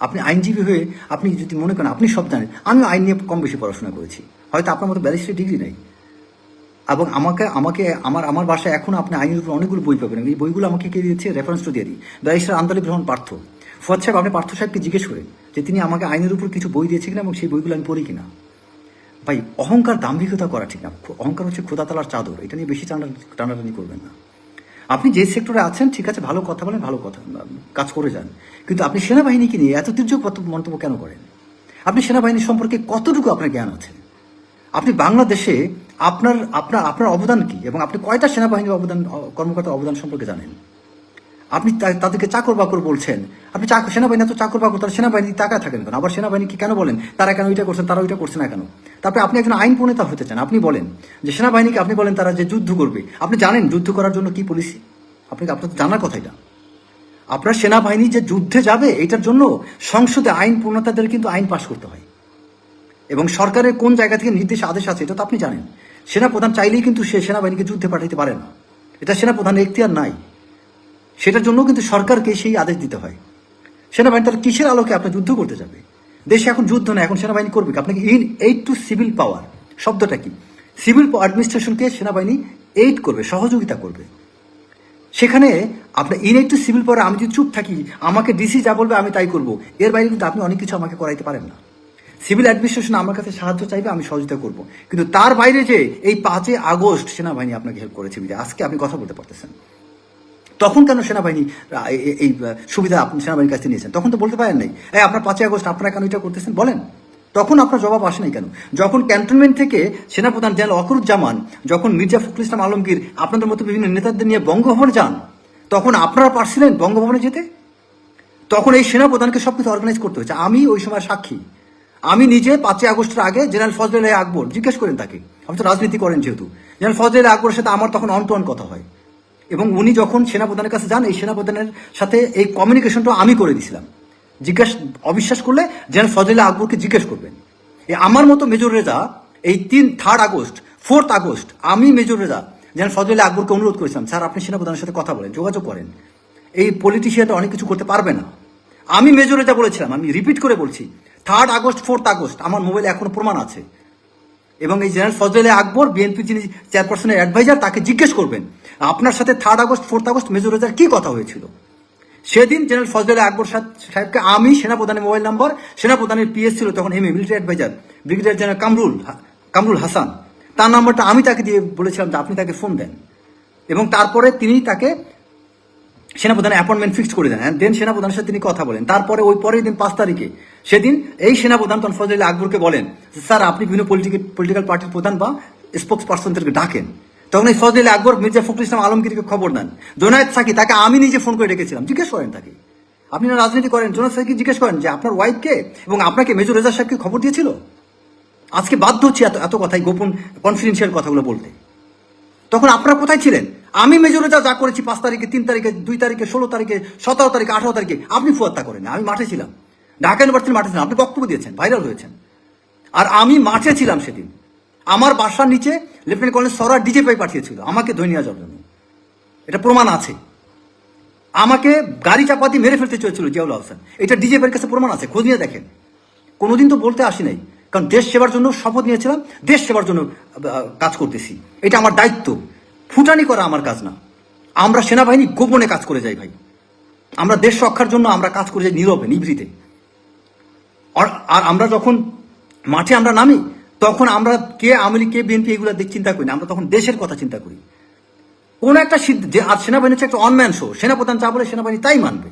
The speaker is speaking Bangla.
আপনি আইনজীবী হয়ে আপনি যদি মনে করেন আপনি সব জানেন আমি আইন নিয়ে কম বেশি পড়াশোনা করেছি। হয়তো আপনার মতো ব্যারিস্টারি ডিগ্রি নেই। এবং আমাকে আমাকে, আমার আমার বাসায় এখন আপনি আইনের উপর অনেকগুলো বই পাবেন। এই বইগুলো আমাকে কে দিয়েছে? রেফারেন্সটা দিয়ে দিই। ব্যারিস্টার আন্তরিক রহমান পার্থ। ফুয়াদ সাহেব, আপনি পার্থ সাহেবকে জিজ্ঞেস করেন যে তিনি আমাকে আইনের উপর কিছু বই দিয়েছে কিনা এবং সেই বইগুলো আমি পড়ি কিনা। ভাই, অহংকার দাম্ভিকতা করা ঠিক না। অহংকার হচ্ছে খোদাতালার চাদর। এটা নিয়ে বেশি টানা টানাটানি করবেন না। আপনি যে সেক্টরে আছেন, ঠিক আছে, ভালো কথা বলেন, ভালো কথা, কাজ করে যান। কিন্তু আপনি সেনাবাহিনীকে নিয়ে এত তীর্যক মন্তব্য কেন করেন? আপনি সেনাবাহিনী সম্পর্কে কতটুকু আপনার জ্ঞান আছে? আপনি বাংলাদেশে আপনার আপনার আপনার অবদান কি? এবং আপনি কয়টা সেনাবাহিনীর অবদান, কর্মকর্তার অবদান সম্পর্কে জানেন? আপনি তাদেরকে চাকর বাকর বলছেন। আপনি চাকর সেনাবাহিনী তো চাকর বাকর তারা সেনাবাহিনী টাকা থাকেন কেন? আবার সেনাবাহিনীকে কেন বলেন? তারা কেন ওইটা করছেন তারা ওইটা করছে না কেন? তারপরে আপনি একজন আইন প্রণেতা হতে চান, আপনি বলেন যে সেনাবাহিনীকে আপনি বলেন তারা যে যুদ্ধ করবে। আপনি জানেন যুদ্ধ করার জন্য কি পলিসি আপনি আপনার জানার কথা এটা। আপনার সেনাবাহিনী যে যুদ্ধে যাবে, এটার জন্য সংসদে আইন প্রণেতাদের কিন্তু আইন পাশ করতে হয়। এবং সরকারের কোন জায়গা থেকে নির্দেশ আদেশ আছে, এটা তো আপনি জানেন। সেনাপ্রধান চাইলেই কিন্তু সে সেনাবাহিনীকে যুদ্ধে পাঠাইতে পারে না। এটা সেনাপ্রধানের এখতিয়ার নাই। সেটার জন্য কিন্তু সরকারকে সেই আদেশ দিতে হয়। সেনাবাহিনী তাহলে কিসের আলোকে আপনি যুদ্ধ করতে যাবে? দেশে এখন যুদ্ধ না এখন সেনাবাহিনী করবে? আপনাকে in aid to civil power শব্দটা কি? সিভিল অ্যাডমিনিস্ট্রেশনকে সেনাবাহিনী এইড করবে, সহযোগিতা করবে। সেখানে আপনার in aid to civil power আমি যদি চুপ থাকি, আমাকে ডিসি যা বলবে আমি তাই করব। এর বাইরে কিন্তু আপনি অনেক কিছু আমাকে করাইতে পারেন না। সিভিল অ্যাডমিনিস্ট্রেশন আমার কাছে সাহায্য চাইবে, আমি সহযোগিতা করব। কিন্তু তার বাইরে যে এই পাঁচই আগস্ট সেনাবাহিনী আপনাকে হেল্প করেছে আজকে আপনি কথা বলতে পারতেছেন। তখন কেন সেনাবাহিনী এই সুবিধা আপনি সেনাবাহিনীর কাছে নিয়েছেন? তখন তো বলতে পারেন নাই। এই আপনার পাঁচই আগস্ট, আপনারা কেন এটা করতেছেন? বলেন। তখন আপনার জবাব আসে নাই কেন? যখন ক্যান্টনমেন্ট থেকে সেনাপ্রধান জেনারেল অকরুজ্জামান, যখন মির্জা ফখরুল ইসলাম আলমগীর আপনাদের মতো বিভিন্ন নেতাদের নিয়ে বঙ্গভবনে যান, তখন আপনারা পারছিলেন বঙ্গভবনে যেতে? তখন এই সেনাপ্রধানকে সব কিছু অর্গানাইজ করতে হয়েছে। আমি ওই সময় সাক্ষী। আমি নিজে পাঁচই আগস্টের আগে জেনারেল ফজল আকবর, জিজ্ঞেস করেন তাকে। আপনি তো রাজনীতি করেন যেহেতু। জেনারেল ফজল আকবরের সাথে আমার তখন অন টু অন কথা হয়। এবং উনি যখন সেনাপ্রধানের কাছে যান, এই সেনাপ্রধানের সাথে এই কমিউনিকেশনটা আমি করে দিয়েছিলাম জিজ্ঞেস, অবিশ্বাস করলে জেনারেল ফজল আকবরকে জিজ্ঞেস করবেন। আমার মতো মেজর রেজা, এই তিন থার্ড আগস্ট ফোর্থ আগস্ট, আমি মেজর রেজা জেনারেল ফজল আকবরকে অনুরোধ করেছিলাম, স্যার, আপনি সেনাপ্রধানের সাথে কথা বলেন, যোগাযোগ করেন। এই পলিটিশিয়ানটা অনেক কিছু করতে পারবে না। আমি মেজরে রেজা বলেছিলাম, আমি রিপিট করে বলছি থার্ড আগস্ট ফোর্থ আগস্ট, আমার মোবাইলে এখনও প্রমাণ আছে। এবং এই জেনারেল ফজলে আকবর, বিএনপি যিনি চেয়ারপারসনের অ্যাডভাইজার তাকে জিজ্ঞেস করবেন, আপনার সাথে third August fourth August major রেজার কি কথা হয়েছিল? সেদিন জেনারেল ফজলে আকবর সাহেবকে আমি, সেনাপ্রধানের মোবাইল নাম্বার, সেনাপ্রধানের পিএস ছিল তখন M A military adviser brigadier general Kamrul Kamrul Hasan. তার নাম্বারটা আমি তাকে দিয়ে বলেছিলাম যে আপনি তাকে ফোন দেন। এবং তারপরে তিনি তাকে সেনাপ্রধানের অ্যাপয়েন্টমেন্ট ফিক্সড করে দেন দেন সেনাপ্রধানের সাথে তিনি কথা বলেন। তারপরে ওই পরের দিন পাঁচ তারিখে, সেদিন এই সেনাপ্রধান তখন ফজল আকবরকে বলেন স্যার, আপনি বিভিন্ন পলিটিক্যাল পলিটিক্যাল পার্টির প্রধান বা স্পোক্স পার্সনদেরকে ডাকেন। তখন এই ফজল আকবর, মির্জা ফখরুল ইসলাম আলমগীরকে খবর দেন। জোনায়েদ সাকি, তাকে আমি নিজে ফোন করে ডেকেছিলাম। জিজ্ঞেস করেন তাকে। আপনি না রাজনীতি করেন? জোনায়েদ সাকি জিজ্ঞেস করেন যে, আপনার ওয়াইফকে এবং আপনাকে মেজর রেজা সাহেবকে খবর দিয়েছিল? আজকে বাধ্য হচ্ছি এত এত কথাই গোপন কনফিডেন্সিয়াল কথাগুলো বলতে। তখন আপনারা কোথায় ছিলেন? আমি মেজরে যা যা করেছি পাঁচ তারিখে, তিন তারিখে, দুই তারিখে, ষোলো তারিখে, সতেরো তারিখে, আঠারো তারিখে, আপনি ফুয়াত্তা করেন আমি মাঠে ছিলাম। ঢাকা ইউনিভার্সিটির মাঠে ছিলাম, আপনি বক্তব্য দিয়েছেন, ভাইরাল হয়েছেন। আর আমি মাঠে ছিলাম সেদিন। আমার বাসার নিচে লেফটেন্যান্ট কর্নেল ডিজে পাই পাঠিয়েছিল, আমাকে ধরে নিয়ে যাওয়ার জন্য। এটা প্রমাণ আছে। আমাকে গাড়ি চাপা দিয়ে মেরে ফেলতে চেয়েছিল জিয়াউল হাসান এটা ডিজে পাইয়ের কাছে প্রমাণ আছে, খোঁজ নিয়ে দেখেন। কোনোদিন তো বলতে আসি নাই। কারণ দেশ সেবার জন্য শপথ নিয়েছিলাম, দেশ সেবার জন্য কাজ করতেছি। এটা আমার দায়িত্ব। ফুটানি করা আমার কাজ না। আমরা সেনাবাহিনী গোপনে কাজ করে যাই ভাই। আমরা দেশ রক্ষার জন্য আমরা কাজ করে যাই নীরবে, নিভৃতে। আর আমরা যখন মাঠে আমরা নামি, তখন আমরা কে আওয়ামী কে বিএনপি এগুলো দিক চিন্তা করি না। আমরা তখন দেশের কথা চিন্তা করি। কোন একটা সিদ্ধ আর সেনাবাহিনী হচ্ছে একটা অনম্যান শো সেনাপ্রধান যা বলে সেনাবাহিনী তাই মানবে।